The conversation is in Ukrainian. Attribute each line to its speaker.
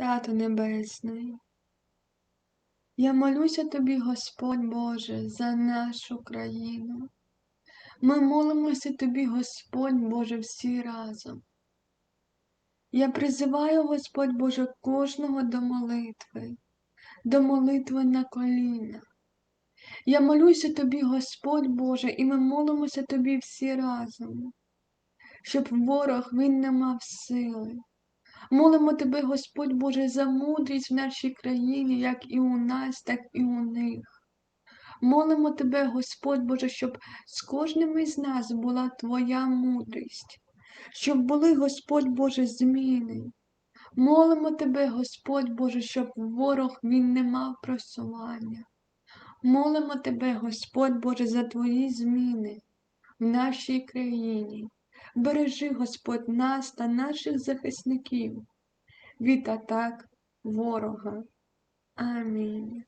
Speaker 1: Тато Небесний, я молюся тобі, Господь Боже, за нашу країну. Ми молимося тобі, Господь Боже, всі разом. Я призиваю, Господь Боже, кожного до молитви, до молитви на коліна. Я молюся тобі, Господь Боже, і ми молимося тобі всі разом, щоб ворог він не мав сили. Молимо тебе, Господь Боже, за мудрість в нашій країні, як і у нас, так і у них. Молимо тебе, Господь Боже, щоб з кожним із нас була Твоя мудрість, щоб були, Господь Боже, зміни. Молимо тебе, Господь Боже, щоб ворог він не мав просування. Молимо тебе, Господь Боже, за Твої зміни в нашій країні. Бережи, Господь, нас та наших захисників від атак ворога. Амінь.